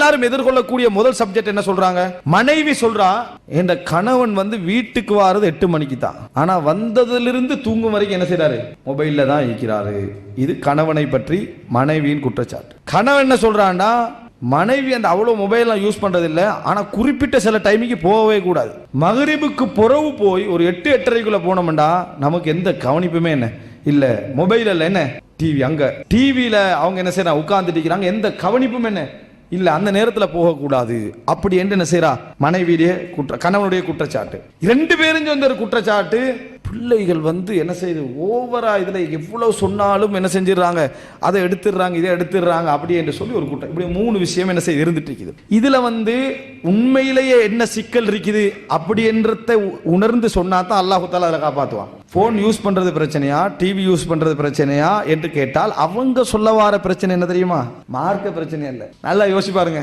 எல்லாரும் எதிர்கொள்ளக்கூடிய முதல் சப்ஜெக்ட் என்ன சொல்றாங்க? மனைவி சொல்றா என் கணவன் வந்து வீட்டுக்கு வாரது எட்டு மணிக்கு தான். ஆனா வந்ததிலிருந்து தூங்கும் வரைக்கும் என்ன செய்யறாரு மொபைல்ல தான் இருக்கிறாரு. இது கணவனை பற்றி மனைவியின் குற்றச்சாட்டு. கணவன் என்ன சொல்றான்னா மனைவி அந்த அவ்வளவு மொபைல்லாம் யூஸ் பண்றது இல்லை ஆனா குறிப்பிட்ட சில டைமுக்கு போகவே கூடாது. மகரிபுக்கு புறவு போய் ஒரு எட்டு எட்டரைக்குள்ள போனோம்டா நமக்கு எந்த கவனிப்புமே என்ன? இல்ல மொபைல் இல்ல என்ன? டிவி அங்க. டிவியில அவங்க என்ன செய்யறாங்க உட்கார்ந்துட்டு இருக்கிறாங்க. எந்த கவனிப்பும் என்ன? இல்லை அந்த நேரத்தில் போகக்கூடாது. அப்படி என்று என்ன செய்கிறா மனைவியுடைய குற்ற கணவனுடைய குற்றச்சாட்டு. ரெண்டு பேரும் சொந்த ஒரு குற்றச்சாட்டு பிள்ளைகள் வந்து என்ன செய்யுது ஓவராக இதில் எவ்வளோ சொன்னாலும் என்ன செஞ்சிடுறாங்க? அதை எடுத்துடுறாங்க இதை எடுத்துடுறாங்க அப்படி என்று சொல்லி ஒரு கூட்டம். இப்படி மூணு விஷயம் என்ன செய்ய இருந்துட்டு இருக்குது. இதில் வந்து உண்மையிலேயே என்ன சிக்கல் இருக்குது? அப்படி என்றதை உ- உணர்ந்து சொன்னா தான் அல்லாஹு அதில் காப்பாற்றுவான் ஃபோன் யூஸ் பண்ணுறது பிரச்சனையா? டிவி யூஸ் பண்ணுறது பிரச்சனையா? என்று கேட்டால் அவங்க சொல்ல வார பிரச்சனை என்ன தெரியுமா? மார்க்க பிரச்சனை இல்லை நல்லா யோசிச்சு பாருங்க.